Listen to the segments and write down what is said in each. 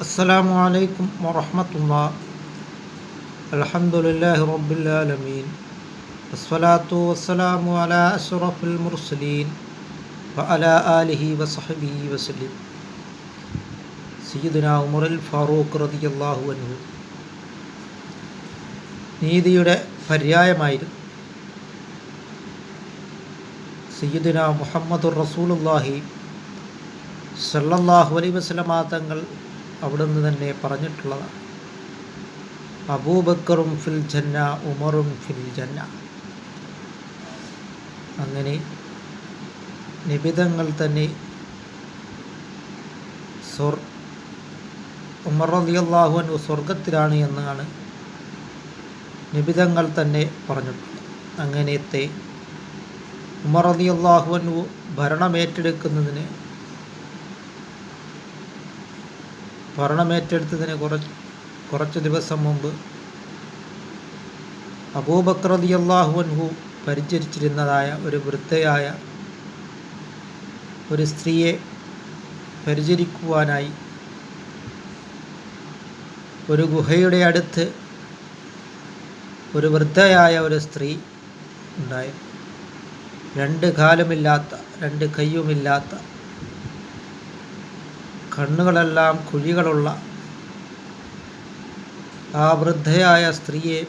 السلام عليكم ورحمة الله الحمد لله رب العالمين والصلاة والسلام على أشرف المرسلين وعلى آله وصحبه وسلم സയ്യിദുന ഉമറുൽ ഫാറൂഖ് റതിയല്ലാഹു അൻഹു നീതിയുടെ പര്യായമായിരുന്നു സയ്യിദുന മുഹമ്മദുർ റസൂലുല്ലാഹി സല്ലല്ലാഹു അലൈ വസ്ലമാ തങ്ങൾ അവിടുന്ന് തന്നെ പറഞ്ഞിട്ടുള്ളതാണ്. അബൂബക്കറും ഫിൽ ജന്ന ഉമറും ഫിൽ ജന്ന. അങ്ങനെ നിബിതങ്ങൾ തന്നെ സ്വർ ഉമർ റളിയല്ലാഹു അൻഹു സ്വർഗത്തിലാണ് എന്നാണ് നിബിതങ്ങൾ തന്നെ പറഞ്ഞിട്ടുള്ളത്. അങ്ങനത്തെ ഉമർ റളിയല്ലാഹു അൻഹു ഭരണമേറ്റെടുക്കുന്നതിന് ഭരണമേറ്റെടുത്തതിന് കുറച്ച് കുറച്ച് ദിവസം മുമ്പ് അബൂബക്കർ റളിയല്ലാഹു അൻഹു പരിചരിച്ചിരുന്നതായ ഒരു വൃദ്ധയായ ഒരു സ്ത്രീയെ പരിചരിക്കുവാനായി ഒരു ഗുഹയുടെ അടുത്ത് ഒരു വൃദ്ധയായ ഒരു സ്ത്രീ ഉണ്ടായി. രണ്ട് കാലുമില്ലാത്ത രണ്ട് കയ്യുമില്ലാത്ത കണ്ണുകളെല്ലാം കുഴികളുള്ള ആ വൃദ്ധയായ സ്ത്രീയെ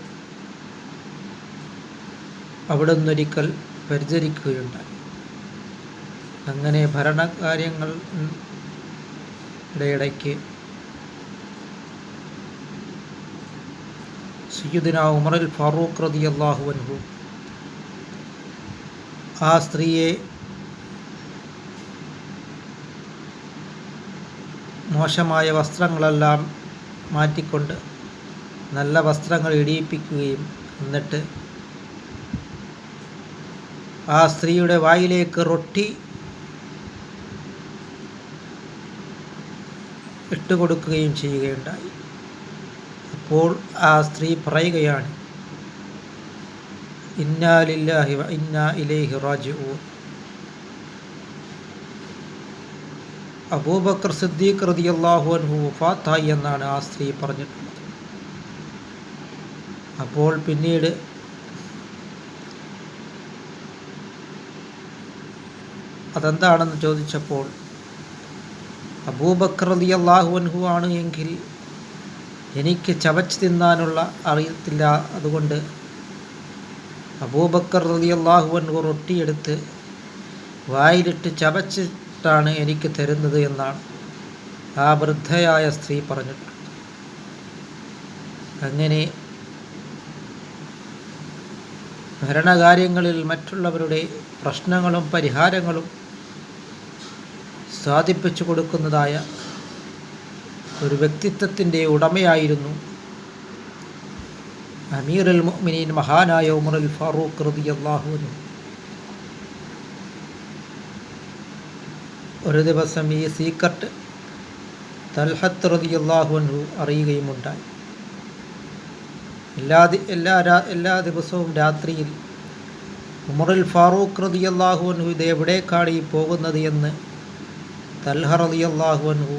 അവിടുന്നൊരിക്കൽ പരിചരിക്കുകയുണ്ടായി. അങ്ങനെ ഭരണകാര്യങ്ങൾ ഇടയ്ക്ക് സയ്യിദിന ഉമറിൽ ഫാറൂഖ് റതി അള്ളാഹു അൻഹു ആ സ്ത്രീയെ മോശമായ വസ്ത്രങ്ങളെല്ലാം മാറ്റിക്കൊണ്ട് നല്ല വസ്ത്രങ്ങൾ ഇടിയിപ്പിക്കുകയും എന്നിട്ട് ആ സ്ത്രീയുടെ വായിലേക്ക് റൊട്ടി ഇട്ടുകൊടുക്കുകയും ചെയ്യുകയുണ്ടായി. അപ്പോൾ ആ സ്ത്രീ പറയുകയാണ് ഇന്നാലില്ലാഹി ഇന്നാ ഇലൈഹി റാജിഊൻ. അബൂബക്കർ സിദ്ദീഖ് റളിയല്ലാഹു അൻഹു വഫാത്തായി എന്നാണ് ആ സ്ത്രീ പറഞ്ഞിട്ടുള്ളത്. അപ്പോൾ പിന്നീട് അതെന്താണെന്ന് ചോദിച്ചപ്പോൾ അബൂബക്കർ റതി അള്ളാഹു അൻഹു ആണ് എങ്കിൽ എനിക്ക് ചവച്ച് തിന്നാനുള്ള അറിയത്തില്ല. അതുകൊണ്ട് അബൂബക്കർ റതി അള്ളാഹു അൻഹു റൊട്ടിയെടുത്ത് വായിലിട്ട് ചവച്ചിട്ടാണ് എനിക്ക് തരുന്നത് എന്നാണ്. ആ വൃദ്ധയായ സ്ത്രീ പറഞ്ഞിട്ടുണ്ട്. അങ്ങനെ ഭരണകാര്യങ്ങളിൽ മറ്റുള്ളവരുടെ പ്രശ്നങ്ങളും പരിഹാരങ്ങളും സാധിപ്പിച്ചു കൊടുക്കുന്നതായ ഒരു വ്യക്തിത്വത്തിന്റെ ഉടമയായിരുന്നു അമീർ അൽ മുഅ്മിനീൻ മഹാനായ ഉമർ അൽ ഫാറൂഖ് റളിയല്ലാഹു അൻഹു. ഒരു ദിവസം ഈ സീക്രട്ട് തൽഹത്ത് റളിയല്ലാഹു അൻഹു അറിയുകയുമുണ്ടായി. എല്ലാ എല്ലാ എല്ലാ ദിവസവും രാത്രിയിൽ ഉമറുൽ ഫാറൂഖ് റളിയല്ലാഹു അൻഹു ഇത് എവിടേക്കാണ് ഈ പോകുന്നത് എന്ന് തൽഹ റളിയല്ലാഹു അൻഹു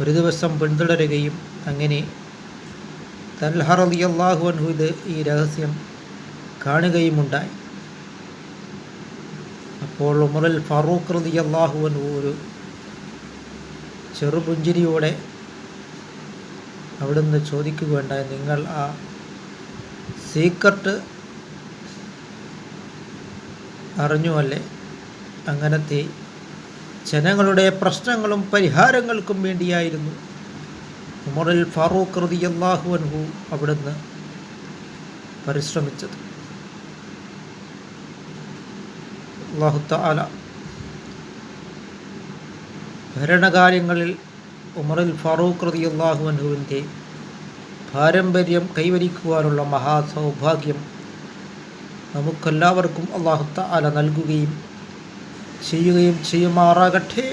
ഒരു ദിവസം പിന്തുടരുകയും അങ്ങനെ തൽഹ റളിയല്ലാഹു അൻഹു ഇത് ഈ രഹസ്യം കാണുകയുമുണ്ടായി. അപ്പോൾ ഉമറുൽ ഫറൂഖ് റതി അൻഹു ഒരു ചെറുപുഞ്ചിരിയോടെ അവിടുന്ന് ചോദിക്കുകയുണ്ടായി നിങ്ങൾ ആ സീക്രട്ട് അറിഞ്ഞുവല്ലേ അങ്ങനത്തെ ജനങ്ങളുടെ പ്രശ്നങ്ങളും പരിഹാരങ്ങൾക്കും വേണ്ടിയായിരുന്നു ഉമറിൽ ഫാറൂഖ് റളിയല്ലാഹു അൻഹു അവിടുന്ന് പരിശ്രമിച്ചത്. അള്ളാഹു തആല ഭരണകാര്യങ്ങളിൽ ഉമറിൽ ഫാറൂഖ് റളിയല്ലാഹു അൻഹുവിന്റെ പാരമ്പര്യം കൈവരിക്കുവാനുള്ള മഹാസൗഭാഗ്യം നമുക്കെല്ലാവർക്കും അള്ളാഹുത്താല നൽകുകയും ചെയ്യുകയും ചെയ്യുമാറാകട്ടെ.